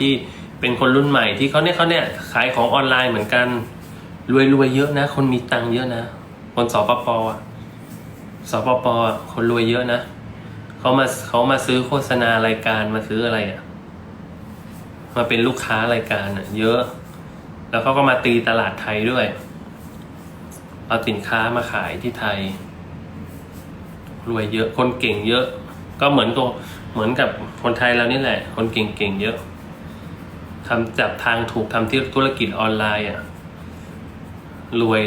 ที่เป็นคนรุ่นใหม่ที่เขาเนี่ยเขาเนี่ยขายของออนไลน์เหมือนกัน รวยรวยเยอะนะ คนมีตังค์เยอะนะ คนสปปอะสปปอะคนรวยเยอะนะเขามาเขามาซื้อโฆษณารายการมาซื้ออะไรอะ มาเป็นลูกค้ารายการอะ เยอะ แล้วเขาก็มาตีตลาดไทยด้วย เอาสินค้ามาขายที่ไทย รวยเยอะ คนเก่งเยอะ ก็เหมือนตัวเหมือนกับคนไทยเรานี่แหละ คนเก่งๆเยอะ ทำจับทางถูกทำที่ธุรกิจออนไลน์อะ รวย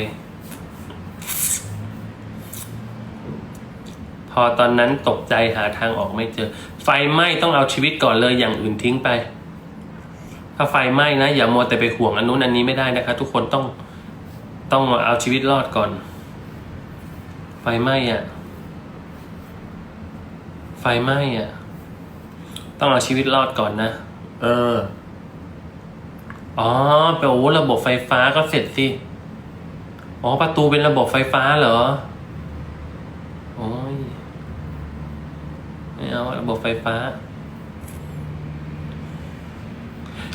พอตอนนั้นตกใจหาทางออกไม่เจอ ไฟไหม้ต้องเอาชีวิตก่อนเลยอย่างอื่นทิ้งไป ถ้าไฟไหม้นะ อย่ามัวแต่ไปห่วงอันนู้นอันนี้ไม่ได้นะคะ ทุกคนต้องต้องเอาชีวิตรอดก่อน ไฟไหม้อะ ไฟไหม้อะ ต้องเอาชีวิตรอดก่อนนะ เออ อ๋อแปลว่าระบบไฟฟ้าก็เสร็จสิอ๋อประตูเป็นระบบไฟฟ้าเหรอโอ้ยไม่เอาระบบไฟฟ้า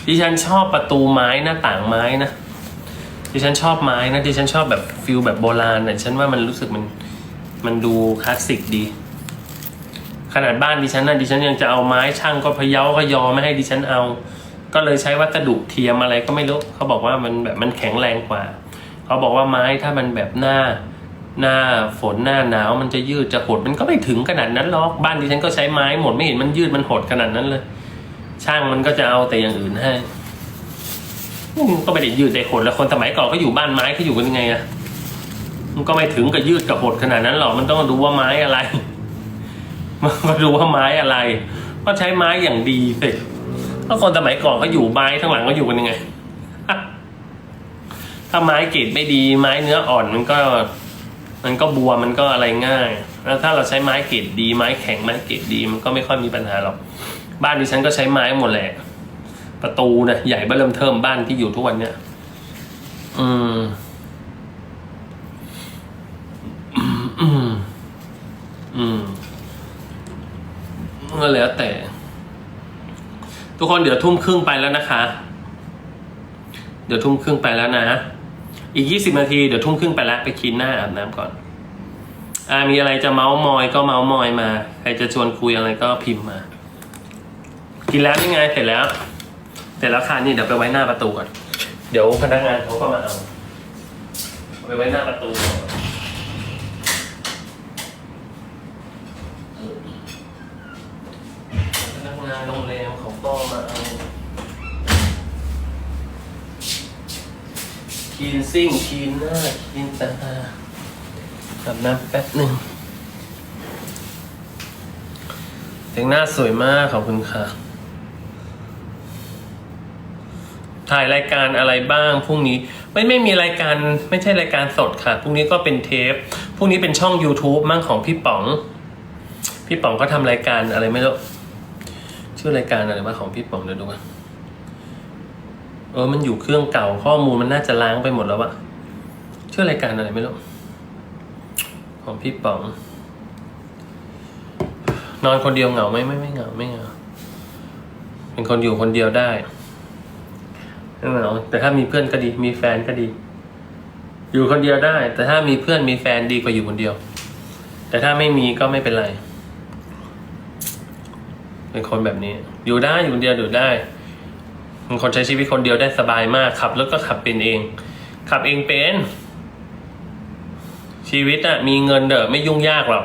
ดิฉันชอบประตูไม้หน้าต่างไม้นะดิฉันชอบไม้นะดิฉันชอบแบบฟิลแบบโบราณนะดิฉันว่ามันรู้สึกมันมันดูคลาสสิกดี ขนาดบ้านดิฉันนะดิฉันยังจะเอาไม้ช่างก็พะเยาก็ยอไม่ให้ดิฉันเอา ก็เลยใช้วัสดุเทียมอะไรก็ไม่รู้เขาบอกว่ามันแบบมันแข็งแรงกว่า เขาบอกว่าไม้ถ้ามันแบบหน้าหน้าฝนหน้าหนาวมันจะยืดจะหดมันก็ไม่ถึงขนาดนั้นหรอกบ้านดิฉันก็ใช้ไม้หมดไม่เห็นมันยืดมันหดขนาดนั้นเลย ช่างมันก็จะเอาแต่อย่างอื่นให้ก็ไม่ได้ยืดแต่หดแล้วคนสมัยก่อนก็อยู่บ้านไม้เขาอยู่กันยังไงอะมันก็ไม่ถึงกับยืดกับหดขนาดนั้นหรอกมันต้องดูว่าไม้อะไรมันก็ดูว่าไม้อะไร ก็ใช้ไม้อย่างดีสิ ถ้าคนสมัยก่อนเขาอยู่ไม้ทั้างหลังก็อยู่กันยังไง ถ้าไม้เกรดไม่ดีไม้เนื้ออ่อนมันก็ มันก็บัวมันก็อะไรง่าย แล้วถ้าเราใช้ไม้เกรดดีไม้แข็งไม้เกรดดีมันก็ไม่ค่อยมีปัญหาหรอก บ้านดิฉันก็ใช้ไม้หมดแหละ ประตูนะใหญ่เบ้อเริ่มเทิมบ้านที่อยู่ทุกวันเนี้ยอืมอืมอืมก็แล้วแต่ ทุกคนเดี๋ยวทุ่มครึ่งไปแล้วนะคะ เดี๋ยวทุ่มครึ่งไปแล้วนะ อีกยี่สิบนาทีเดี๋ยวทุ่มครึ่งไปแล้วไปคลีนหน้าอาบน้ำก่อนอ่ามีอะไรจะเมาส์มอยก็เมาส์มอยมา ใครจะชวนคุยอะไรก็พิมพ์มา กินแล้วนี่ไงเสร็จแล้ว เสร็จแล้วค่ะนี่เดี๋ยวไปไว้หน้าประตูก่อน เดี๋ยวพนักงานเขาก็มาเอา ไปไว้หน้าประตูก่อนพนัก งานโรงแรมเขาก็มาเอาคีนซิ่งคีนหน้าคีนตาอาบน้ำแป๊บหนึ่งแต่งหน้าสวยมากขอบคุณค่ะ ถ่ายรายการอะไรบ้างพรุ่งนี้ไม่ไม่มีรายการไม่ใช่รายการสดค่ะพรุ่งนี้ก็เป็นเทปพรุ่งนี้เป็นช่อง YouTube มั่งของพี่ป๋อง พี่ป๋องเขาทำรายการอะไรไม่รู้ ชื่อรายการอะไรวะของพี่ป๋องเดี๋ยวดูกันเออมันอยู่เครื่องเก่าข้อมูลมันน่าจะล้างไปหมดแล้วอะชื่อรายการอะไรไม่รู้ของพี่ป๋อง นอนคนเดียวเหงาไหมไม่ไม่เหงาไม่เหงาเป็นคนอยู่คนเดียวได้ไม่เหงาแต่ถ้ามีเพื่อนก็ดี มีแฟนก็ดี อยู่คนเดียวได้ แต่ถ้ามีเพื่อนมีแฟนดีกว่าอยู่คนเดียว แต่ถ้าไม่มีก็ไม่เป็นไร เป็นคนแบบนี้ อยู่ได้อยู่คนเดียวอยู่ได้เป็นคนใช้ชีวิตคนเดียวได้สบายมากขับรถก็ขับเป็นเอง ขับเองเป็น ชีวิตอะมีเงินเด้อไม่ยุ่งยากหรอก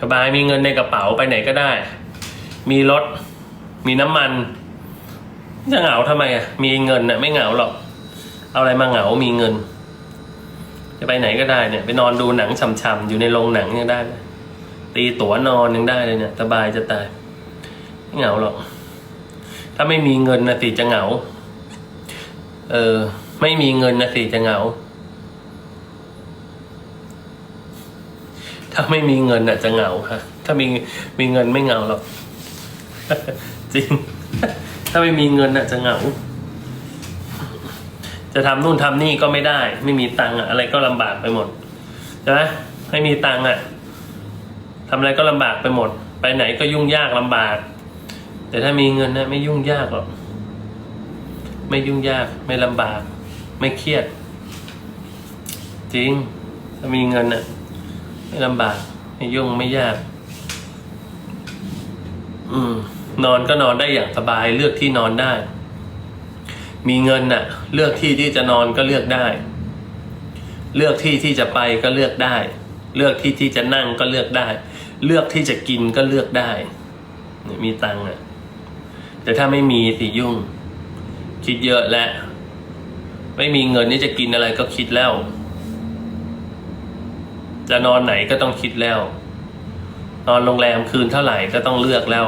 สบายมีเงินในกระเป๋าไปไหนก็ได้ มีรถ มีน้ำมัน จะเหงาทำไมอะมีเงินน่ะไม่เหงาหรอก เอาอะไรมาเหงา มีเงิน จะไปไหนก็ได้เนี่ย ไปนอนดูหนังช่ำๆอยู่ในโรงหนังยังได้ ตีตั๋วนอนยังได้เลยเนี่ยสบายจะตาย ไม่เหงาหรอก ถ้าไม่มีเงินนะสิจะเหงา เออ ไม่มีเงินนะสิจะเหงา ถ้าไม่มีเงินน่ะจะเหงาค่ะ ถ้ามีมีเงินไม่เหงาหรอก จริง ถ้าไม่มีเงินน่ะจะเหงา จะทำนู่นทำนี่ก็ไม่ได้ ไม่มีตังค์อะอะไรก็ลำบากไปหมดใช่ไหมไม่มีตังค์อะทำอะไรก็ลำบากไปหมด ไปไหนก็ยุ่งยากลำบาก แต่ถ้ามีเงินนะไม่ยุ่งยากหรอก ไม่ยุ่งยาก ไม่ลำบาก ไม่เครียด จริง ถ้ามีเงินน่ะ ไม่ลำบาก ไม่ยุ่งไม่ยาก อืม นอนก็นอนได้อย่างสบาย เลือกที่นอนได้ มีเงินน่ะ เลือกที่ที่จะนอนก็เลือกได้ เลือกที่ที่จะไปก็เลือกได้ เลือกที่ที่จะนั่งก็เลือกได้ เลือกที่จะกินก็เลือกได้มีตังค์อะ แต่ถ้าไม่มีสิยุ่ง คิดเยอะแล้วไม่มีเงินนี่จะกินอะไรก็คิดแล้ว จะนอนไหนก็ต้องคิดแล้ว นอนโรงแรมคืนเท่าไหร่ก็ต้องเลือกแล้ว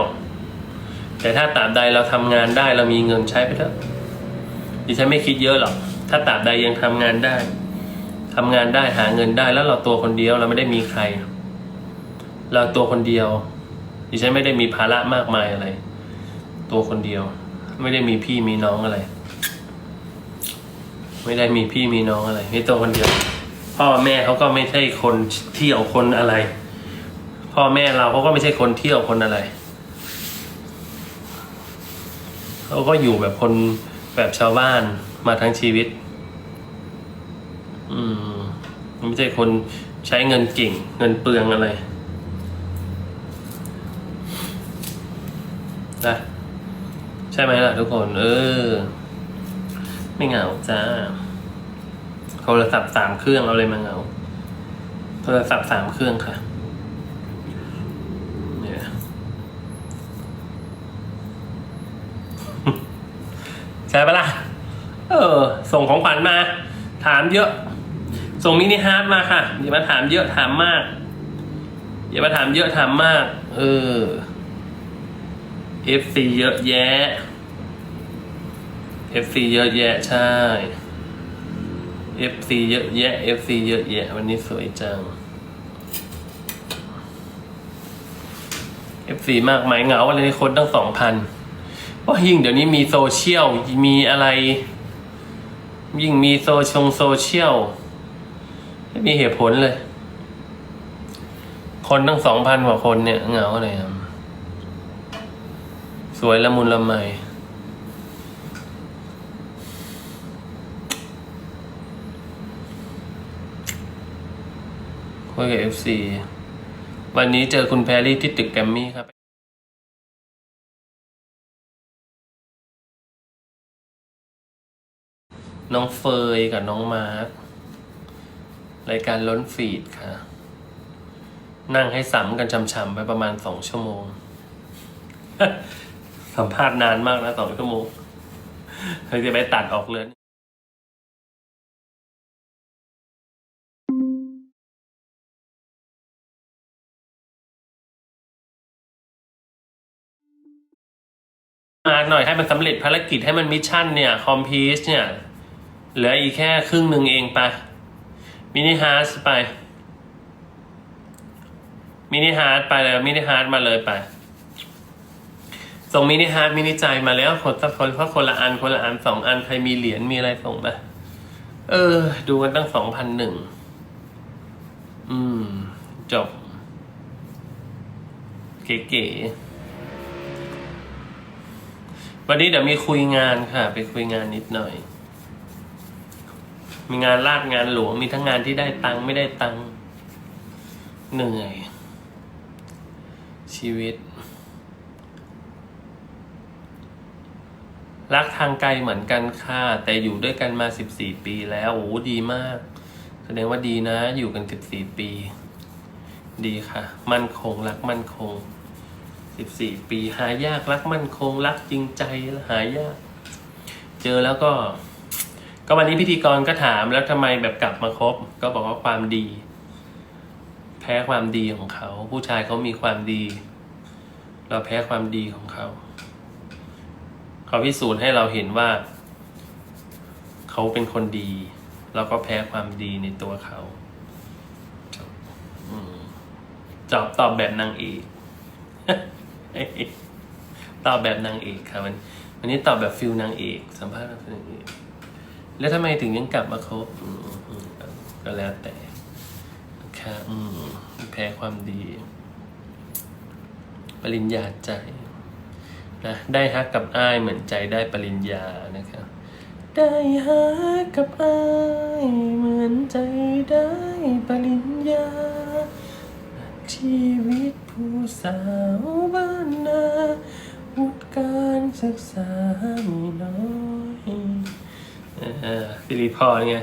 แต่ถ้าตราบใดเราทำงานได้เรามีเงินใช้ไปเถอะดิฉันไม่คิดเยอะหรอก ถ้าตราบใดยังทำงานได้ทำงานได้หาเงินได้แล้วเราตัวคนเดียวเราไม่ได้มีใคร เราตัวคนเดียวดิฉันไม่ได้มีภาระมากมายอะไร ตัวคนเดียว ไม่ได้มีพี่มีน้องอะไร ไม่ได้มีพี่มีน้องอะไรมีตัวคนเดียว พ่อแม่เขาก็ไม่ใช่คนเที่ยวคนอะไร พ่อแม่เราเขาก็ไม่ใช่คนเที่ยวคนอะไรเขาก็อยู่แบบคนแบบชาวบ้านมาทั้งชีวิต อืมไม่ใช่คนใช้เงินเก่ง เงินเปลืองอะไรนะ ใช่ไหมล่ะทุกคน เออ ไม่เหงาจ้าโทรศัพท์สามเครื่องเอาเลยมาเหงา โทรศัพท์สามเครื่องค่ะเนี่ยใช่ปะล่ะ เออ ส่งของขวัญมา ถามเยอะ ส่งมินิฮาร์ดมาค่ะอย่ามาถามเยอะถามมาก อย่ามาถามเยอะถามมาก เออ FC เยอะแยะ FC เยอะแยะใช่ FC เยอะแยะ FC เยอะแยะ วันนี้สวยจัง FC มากมายเหงาอะไรในคนตั้งสองพันเพราะยิ่งเดี๋ยวนี้มีโซเชียล มีอะไร ยิ่งมีโซชงโซเชียลไม่มีเหตุผลเลย คนตั้งสองพันกว่าคนเนี่ยเหงาอะไรครับ สวยละมุนละไมคุยกับเอฟซีวันนี้เจอคุณแพรรี่ที่ตึกแกมมี่ครับน้องเฟยกับน้องมาร์ครายการล้นฟีดค่ะ นั่งให้สัมกันช่ำๆไปประมาณสองชั่วโมง สัมภาษณ์นานมากนะสองชั่วโมงเคยจะไปตัดออกเลยมาหน่อยให้มันสำเร็จภารกิจให้มันมิชชั่นเนี่ย คอมพีชเนี่ย เหลืออีกแค่ครึ่งหนึ่งเองไปมินิฮาร์ดไปมินิฮาร์ดไปเลยมินิฮาร์ดมาเลยไป ส่งมินิฮาร์ดมินิใจมาแล้วคนสักคนเพราะคนละอันคนละอันสองอันใครมีเหรียญมีอะไรส่งไปเออ ดูกันตั้งสองพันหนึ่งอืม จบ เก๋ๆวันนี้เดี๋ยวมีคุยงานค่ะ ไปคุยงานนิดหน่อย มีงานลาดงานหลวงมีทั้งงานที่ได้ตังค์ไม่ได้ตังค์เหนื่อย ชีวิต รักทางไกลเหมือนกันค่ะ แต่อยู่ด้วยกันมาสิบสี่ปีแล้วโอ้ดีมาก แสดงว่าดีนะ อยู่กันสิบสี่ปี ดีค่ะ มั่นคงรักมั่นคงสิบสี่ปี หายากรักมั่นคง รักจริงใจหายาก เจอแล้วก็ ก็วันนี้พิธีกรก็ถามแล้วทำไมแบบกลับมาคบ ก็บอกว่าความดี แพ้ความดีของเขา ผู้ชายเขามีความดี เราแพ้ความดีของเขา เขาพิสูจน์ให้เราเห็นว่า เขาเป็นคนดีเราก็แพ้ความดีในตัวเขาจอบตอบแบบนางเอกตอบแบบนางเอกค่ะวันวันนี้ตอบแบบฟิลนางเอก สัมภาษณ์แบบนางเอกแล้วทำไมถึงยังกลับมาคบก็แล้วแต่ค่ะแพ้ความดี ปริญญาใจ นะได้ฮักกับอ้ายเหมือนใจได้ปริญญานะครับได้ฮักกับอ้ายเหมือนใจได้ปริญญา ชีวิตผู้สาวบ้านนาวุฒิการศึกษามีน้อยเออสิริพรไง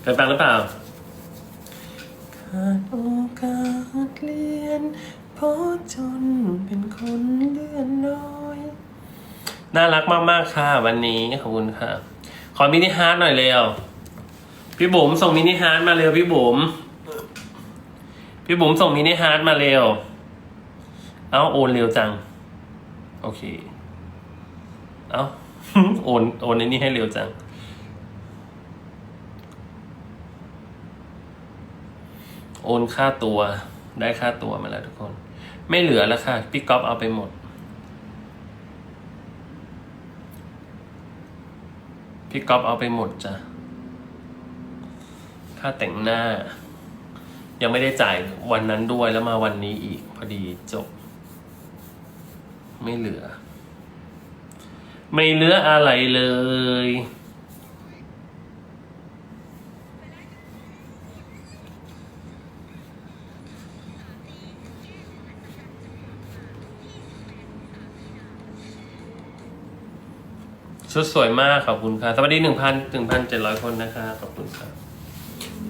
เคยฟังหรือเปล่าขาดโอกาสเรียนเพราะจนเป็นคน น่ารักมากๆค่ะ วันนี้ขอบคุณค่ะ ขอมินิฮาร์ดหน่อยเร็วพี่บุ๋มส่งมินิฮาร์ดมาเร็วพี่บุ๋มพี่บุ๋มส่งมินิฮาร์ดมาเร็ว เอาโอนเร็วจัง โอเค เอาโอนโอนในนี้ให้เร็วจังโอนค่าตัวได้ค่าตัวมาแล้วทุกคน ไม่เหลือแล้วค่ะ พี่ก๊อฟเอาไปหมด พี่ก๊อฟเอาไปหมดจ้ะ ค่าแต่งหน้า ยังไม่ได้จ่ายวันนั้นด้วยแล้วมาวันนี้อีก พอดีจบ ไม่เหลือ ไม่เหลืออะไรเลย ชุดสวยมากขอบคุณค่ะ สวัสดีหนึ่งพันหนึ่งพันเจ็ดร้อยคนนะคะ ขอบคุณค่ะ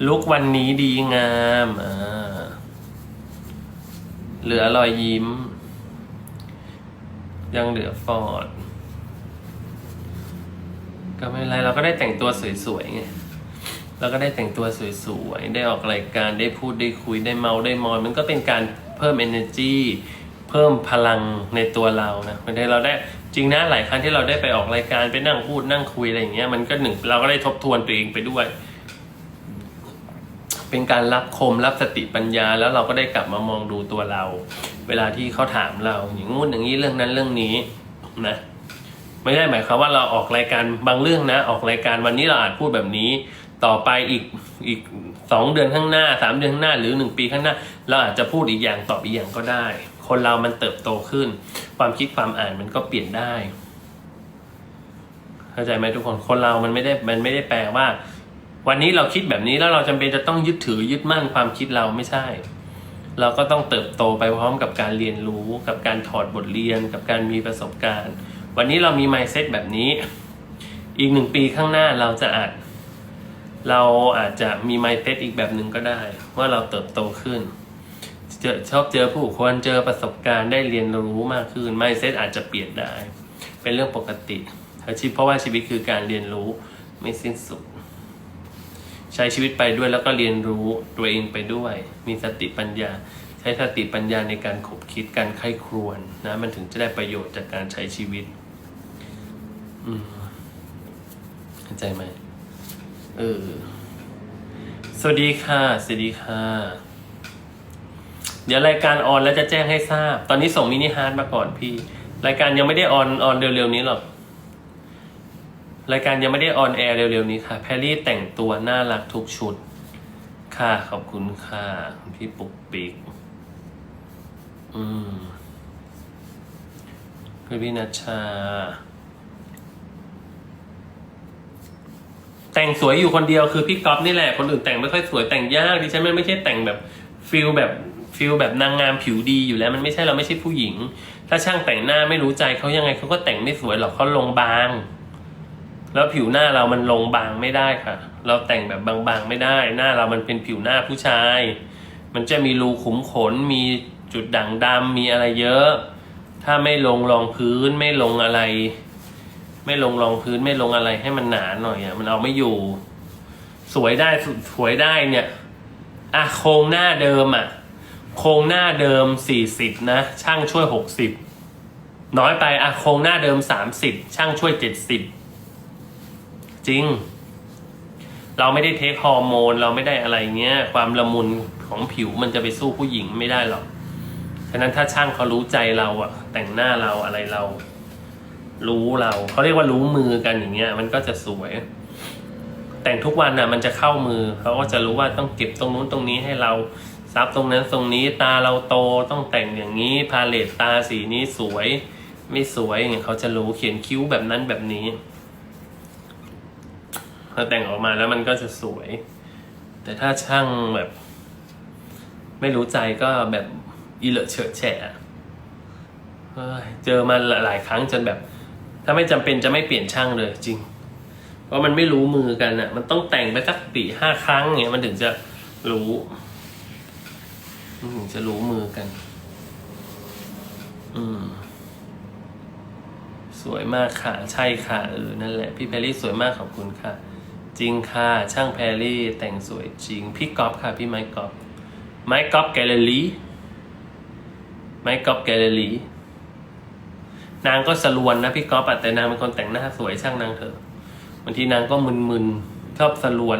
ลุกวันนี้ดีงามอ่าเหลือรอยยิ้ม ยังเหลือฟอร์ดก็ไม่เป็นไรเราก็ได้แต่งตัวสวยๆไงเราก็ได้แต่งตัวสวยๆ ได้ออกรายการได้พูดได้คุยได้เมาได้มอยมันก็เป็นการเพิ่ม energy พิ่มพลังในตัวเรานะบางทีเราได้จริงนะหลายครั้งที่เราได้ไปออกรายการไปนั่งพูดนั่งคุยอะไรอย่างเงี้ยมันก็หนึ่งเราก็ได้ทบทวนตัวเองไปด้วย เป็นการรับคมรับสติปัญญา แล้วเราก็ได้กลับมามองดูตัวเรา เวลาที่เขาถามเราอย่างงู้นอย่างนี้เรื่องนั้นเรื่องนี้นะไม่ได้หมายความว่าเราออกรายการบางเรื่องนะ ออกรายการวันนี้เราอาจพูดแบบนี้ ต่อไปอีกอีกสองเดือนข้างหน้าสามเดือนข้างหน้า หรือหนึ่งปีข้างหน้า เราอาจจะพูดอีกอย่างตอบอีกอย่างก็ได้ คนเรามันเติบโตขึ้น ความคิดความอ่านมันก็เปลี่ยนได้ เข้าใจไหมทุกคนคนเรามันไม่ได้มันไม่ได้แปลว่า วันนี้เราคิดแบบนี้แล้วเราจำเป็นจะต้องยึดถือยึดมั่นความคิดเราไม่ใช่ เราก็ต้องเติบโตไปพร้อมกับการเรียนรู้ กับการถอดบทเรียน กับการมีประสบการณ์ วันนี้เรามี mindset แบบนี้ อีกหนึ่งปีข้างหน้าเราจะอาจเราอาจจะมี mindset อีกแบบหนึ่งก็ได้ ว่าเราเติบโตขึ้น จอชอบเจอผู้คนเจอประสบการณ์ได้เรียนรู้มากขึ้น mindset อาจจะเปลี่ยนได้ เป็นเรื่องปกติอาชีพเพราะว่าชีวิตคือการเรียนรู้ไม่สิ้นสุด ใช้ชีวิตไปด้วยแล้วก็เรียนรู้ตัวเองไปด้วย มีสติปัญญา ใช้สติปัญญาในการขบคิดการไข้ครวนนะมันถึงจะได้ประโยชน์จากการใช้ชีวิตอืมเข้าใจไหมเออสวัสดีค่ะ สวัสดีค่ะ เดี๋ยวรายการออนแล้วจะแจ้งให้ทราบ ตอนนี้ส่งมินิฮาร์ดมาก่อนพี่ รายการยังไม่ได้ออนออนเร็วๆนี้หรอก รายการยังไม่ได้ออนแอร์เร็วๆนี้ค่ะ แพรรี่แต่งตัวน่ารักทุกชุด ค่ะขอบคุณค่ะพี่ปุกปิก อืมคุณพี่นัชชา แต่งสวยอยู่คนเดียวคือพี่ก๊อฟนี่แหละ คนอื่นแต่งไม่ค่อยสวยแต่งยากดิฉันมันไม่ใช่แต่งแบบฟิลแบบ ฟิลแบบนางงามผิวดีอยู่แล้วมันไม่ใช่เราไม่ใช่ผู้หญิง ถ้าช่างแต่งหน้าไม่รู้ใจเขายังไงเขาก็แต่งไม่สวยหรอกเขาลงบาง แล้วผิวหน้าเรามันลงบางไม่ได้ค่ะ เราแต่งแบบบางๆไม่ได้ หน้าเรามันเป็นผิวหน้าผู้ชาย มันจะมีรูขุมขน มีจุดด่างดำมีอะไรเยอะ ถ้าไม่ลงรองพื้นไม่ลงอะไร ไม่ลงรองพื้นไม่ลงอะไรให้มันหนาหน่อยอะมันเอาไม่อยู่ สวยได้สวยได้เนี่ยอะโครงหน้าเดิมอะ โครงหน้าเดิมสี่สิบนะ ช่างช่วยหกสิบน้อยไปอะโครงหน้าเดิมสามสิบช่างช่วยเจ็ดสิบจริง เราไม่ได้เทคฮอร์โมน เราไม่ได้อะไรเงี้ย ความละมุนของผิวมันจะไปสู้ผู้หญิงไม่ได้หรอก ฉะนั้นถ้าช่างเขารู้ใจเราอะแต่งหน้าเราอะไรเรา รู้เรา เขาเรียกว่ารู้มือกันอย่างเงี้ย มันก็จะสวยแต่งทุกวันน่ะมันจะเข้ามือเขาก็จะรู้ว่าต้องเก็บตรงนู้นตรงนี้ให้เรา ซับตรงนั้นตรงนี้ตาเราโตต้องแต่งอย่างนี้พาเลตตาสีนี้สวย ไม่สวยอย่างเงี้ยเขาจะรู้เขียนคิ้วแบบนั้นแบบนี้พอแต่งออกมาแล้วมันก็จะสวย แต่ถ้าช่างแบบ ไม่รู้ใจก็แบบอีเลอะเฉอะแฉะเจอมาหลายครั้งจนแบบ ถ้าไม่จำเป็นจะไม่เปลี่ยนช่างเลยจริง เพราะมันไม่รู้มือกันอะ มันต้องแต่งไปสักปีห้าครั้งเงี้ยมันถึงจะรู้ ถึงจะรู้มือกัน อืม สวยมากค่ะ ใช่ค่ะเออนั่นแหละ พี่แพรรี่สวยมากขอบคุณค่ะ จริงค่ะ ช่างแพรรี่แต่งสวยจริง พี่ก๊อฟค่ะ พี่ไม้ก๊อฟไม้ก๊อฟแกลเลอรี่ไม้ก๊อฟแกลเลอรี่นางก็สลวนนะพี่ก๊อฟแต่นางเป็นคนแต่งหน้าสวยช่างนางเถอะบางทีนางก็มึนๆชอบสลวน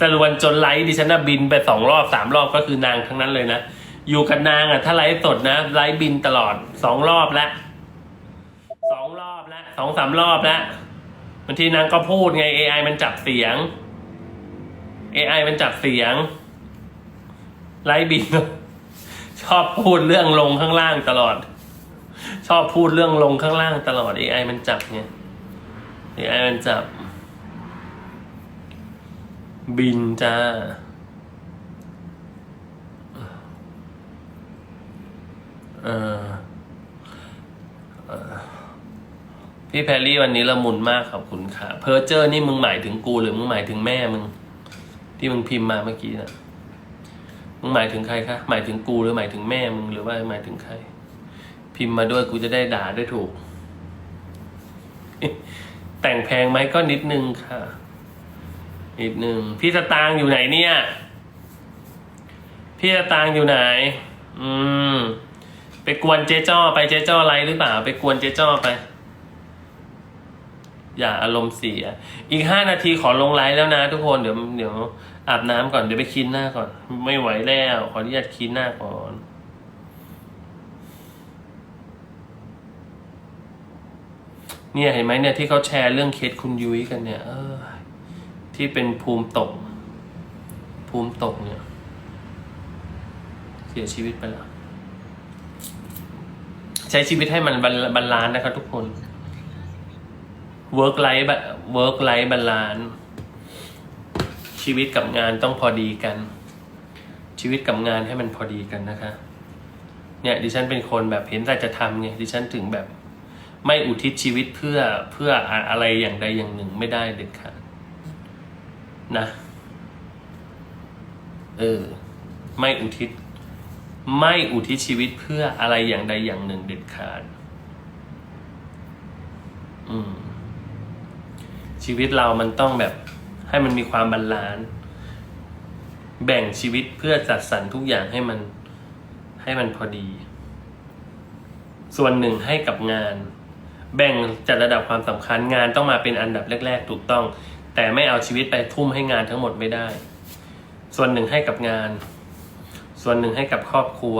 สลวนจนไลฟ์ดิฉันน่ะบินไปสองรอบสามรอบก็คือนางทั้งนั้นเลยนะ อยู่กับนางอะถ้าไลฟ์สดนะไลฟ์บินตลอดสองรอบแล้วสองรอบแล้วสองสามรอบแล้วบางทีนางก็พูดไง AI มันจับเสียง AI มันจับเสียง ไลฟ์บิน ชอบพูดเรื่องลงข้างล่างตลอด ชอบพูดเรื่องลงข้างล่างตลอด AI มันจับไง AI มันจับ บินจ้า เออพี่แพรรี่วันนี้ละมุนมากขอบคุณค่ะ เพอร์เจอร์นี่มึงหมายถึงกูหรือมึงหมายถึงแม่มึง ที่มึงพิมพ์มาเมื่อกี้นะมึงหมายถึงใครคะหมายถึงกูหรือหมายถึงแม่มึงหรือว่าหมายถึงใคร พิมพ์มาด้วยกูจะได้ด่าได้ถูก แต่งแพงไหมก็นิดนึงค่ะ นิดนึงพี่สตางค์อยู่ไหนเนี่ย พี่สตางค์อยู่ไหน อืม ไปกวนเจ๊จ้อไปเจ๊จ้อไรหรือเปล่า ไปกวนเจ๊จ้อไป อย่าอารมณ์เสีย อีกห้านาทีขอลงไลฟ์แล้วนะทุกคนเดี๋ยวเดี๋ยวอาบน้ำก่อนเดี๋ยวไปคินหน้าก่อน ไม่ไหวแล้ว ขออนุญาตคินหน้าก่อนเนี่ยเห็นไหมเนี่ยที่เขาแชร์เรื่องเคสคุณยุ้ยกันเนี่ยเออ ที่เป็นภูมิตก ภูมิตกเนี่ย เสียชีวิตไปแล้ว ใช้ชีวิตให้มันบาบาลานซ์นะครับทุกคน work life work life balance ชีวิตกับงานต้องพอดีกัน ชีวิตกับงานให้มันพอดีกันนะคะ เนี่ยดิฉันเป็นคนแบบเห็นแต่จะทำไงดิฉันถึงแบบไม่อุทิศชีวิตเพื่อเพื่ออะไรอย่างใดอย่างหนึ่งไม่ได้เด็ดขาด นะ เออ ไม่อุทิศ ไม่อุทิศชีวิตเพื่ออะไรอย่างใดอย่างหนึ่งเด็ดขาด อืม ชีวิตเรามันต้องแบบ ให้มันมีความบาลานซ์แบ่งชีวิตเพื่อจัดสรรทุกอย่างให้มัน ให้มันพอดี ส่วนหนึ่งให้กับงาน แบ่งจัดระดับความสำคัญงานต้องมาเป็นอันดับแรก ๆ ถูกต้อง แต่ไม่เอาชีวิตไปทุ่มให้งานทั้งหมดไม่ได้ ส่วนหนึ่งให้กับงาน ส่วนหนึ่งให้กับครอบครัว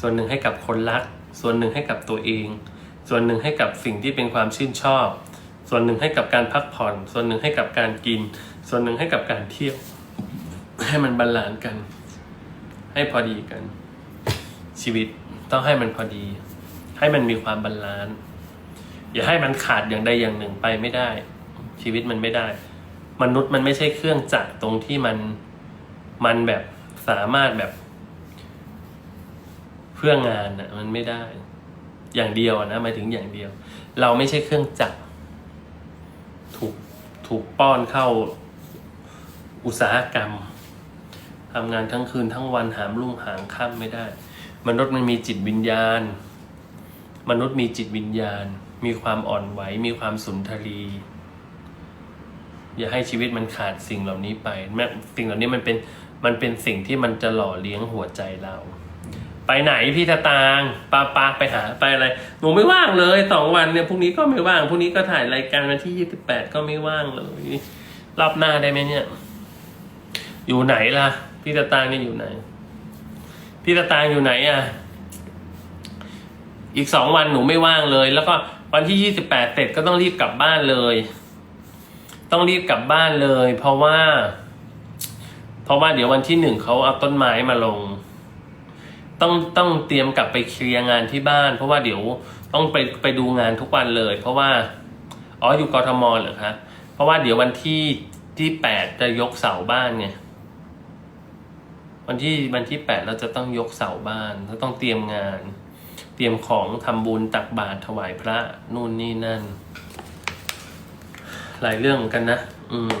ส่วนหนึ่งให้กับคนรัก ส่วนหนึ่งให้กับตัวเอง ส่วนหนึ่งให้กับสิ่งที่เป็นความชื่นชอบ ส่วนหนึ่งให้กับการพักผ่อน ส่วนหนึ่งให้กับการกิน ส่วนหนึ่งให้กับการเที่ยว ให้มันบาลานซ์กัน ให้พอดีกัน ชีวิตต้องให้มันพอดี ให้มันมีความบาลานซ์อย่าให้มันขาดอย่างใดอย่างหนึ่งไปไม่ได้ ชีวิตมันไม่ได้ มนุษย์มันไม่ใช่เครื่องจักรตรงที่มันมันแบบสามารถแบบ เพื่องานอะ มันไม่ได้ อย่างเดียวอะนะหมายถึงอย่างเดียว เราไม่ใช่เครื่องจักรถูกถูกป้อนเข้าอุตสาหกรรมทำงานทั้งคืนทั้งวันหามรุ่งหางค่ำไม่ได้ มนุษย์มันมีจิตวิญญาณ มนุษย์มีจิตวิญญาณ มีความอ่อนไหว มีความสุนทรี อย่าให้ชีวิตมันขาดสิ่งเหล่านี้ไปแม้สิ่งเหล่านี้มันเป็นมันเป็นสิ่งที่มันจะหล่อเลี้ยงหัวใจเรา ไปไหนพี่ตาตางปาปาไปหาไปอะไรหนูไม่ว่างเลยสองวันเนี่ยพรุ่งนี้ก็ไม่ว่างพรุ่งนี้ก็ถ่ายรายการวันที่ยี่สิบแปดก็ไม่ว่างเลยรอบหน้าได้ไหมเนี่ย อยู่ไหนล่ะ พี่ตาตางเนี่ยอยู่ไหน พี่ตาตางอยู่ไหนอะ อีกสองวันหนูไม่ว่างเลย แล้วก็วันที่ยี่สิบแปดเสร็จก็ต้องรีบกลับบ้านเลย ต้องรีบกลับบ้านเลย เพราะว่า เพราะว่าเดี๋ยววันที่หนึ่งเขาเอาต้นไม้มาลง ต้องต้องเตรียมกลับไปเคลียร์งานที่บ้าน เพราะว่าเดี๋ยวต้องไปไปดูงานทุกวันเลย เพราะว่าอ๋ออยู่กทมเหรอคะเพราะว่าเดี๋ยววันที่ที่แปดจะยกเสาบ้านไงวันที่วันที่แปดเราจะต้องยกเสาบ้านเราต้องเตรียมงาน เตรียมของทำบุญตักบาตรถวายพระนู่นนี่นั่น หลายเรื่องเหมือนกันนะ อืม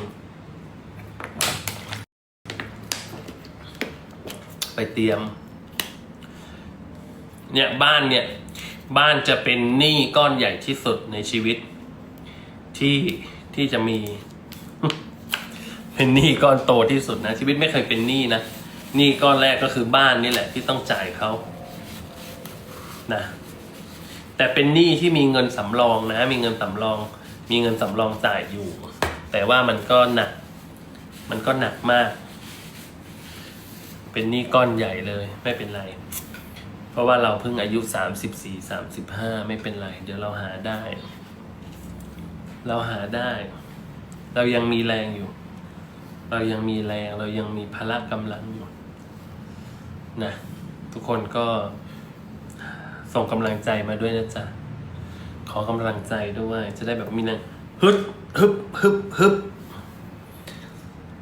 ไปเตรียม เนี่ยบ้านเนี่ย บ้านจะเป็นหนี้ก้อนใหญ่ที่สุดในชีวิต ที่ที่จะมี เป็นหนี้ก้อนโตที่สุดนะ ชีวิตไม่เคยเป็นหนี้นะหนี้ก้อนแรกก็คือบ้านนี่แหละที่ต้องจ่ายเขานะแต่เป็นหนี้ที่มีเงินสำรองนะ มีเงินสำรอง มีเงินสำรองจ่ายอยู่ แต่ว่ามันก็หนัก มันก็หนักมาก เป็นหนี้ก้อนใหญ่เลยไม่เป็นไร เพราะว่าเราเพิ่งอายุสามสิบสี่สามสิบห้าไม่เป็นไร เดี๋ยวเราหาได้ เราหาได้ เรายังมีแรงอยู่ เรายังมีแรงเรายังมีพละกำลังอยู่นะทุกคนก็ส่งกำลังใจมาด้วยนะจ๊ะ ขอกำลังใจด้วย จะได้แบบมีแรงฮึดฮึบฮึบฮึบ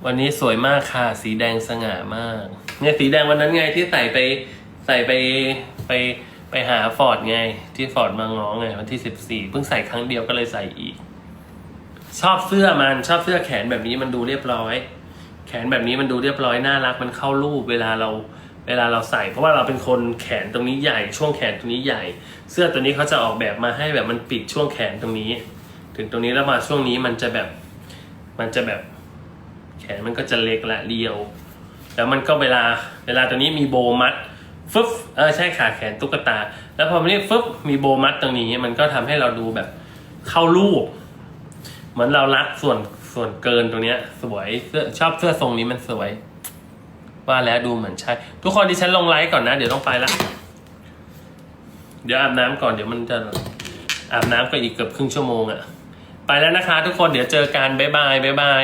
วันนี้สวยมากค่ะ สีแดงสง่ามาก เนี่ยสีแดงวันนั้นไงที่ใส่ไปใส่ไปไปไปหาฟอร์ดไง ที่ฟอร์ดมาง้อไงวันที่สิบสี่เพิ่งใส่ครั้งเดียวก็เลยใส่อีก ชอบเสื้อมันชอบเสื้อแขนแบบนี้มันดูเรียบร้อย แขนแบบนี้มันดูเรียบร้อยน่ารักมันเข้ารูปเวลาเรา เวลาเราใส่ เพราะว่าเราเป็นคนแขนตรงนี้ใหญ่ ช่วงแขนตรงนี้ใหญ่ เสื้อตัวนี้เขาจะออกแบบมาให้แบบมันปิดช่วงแขนตรงนี้ ถึงตรงนี้แล้วมาช่วงนี้มันจะแบบมันจะแบบแขนมันก็จะเล็กละเรียว แล้วมันก็เวลาเวลาตัวนี้มีโบมัดฟึบเออใช่ขาแขนตุ๊กตา แล้วพอมันนี่ฟึบมีโบมัดตรงนี้ มันก็ทำให้เราดูแบบเข้ารูป เหมือนเรารัดส่วนส่วนเกินตรงเนี้ย สวยเสื้อชอบเสื้อทรงนี้มันสวย ว่าแล้วดูเหมือนใช่ ทุกคนดิฉันลงไลฟ์ก่อนนะ เดี๋ยวต้องไปละ เดี๋ยวอาบน้ำก่อนเดี๋ยวมันจะอาบน้ำก็อีกเกือบครึ่งชั่วโมงอะไปแล้วนะคะ ทุกคนเดี๋ยวเจอกันบ๊ายบายบ๊ายบาย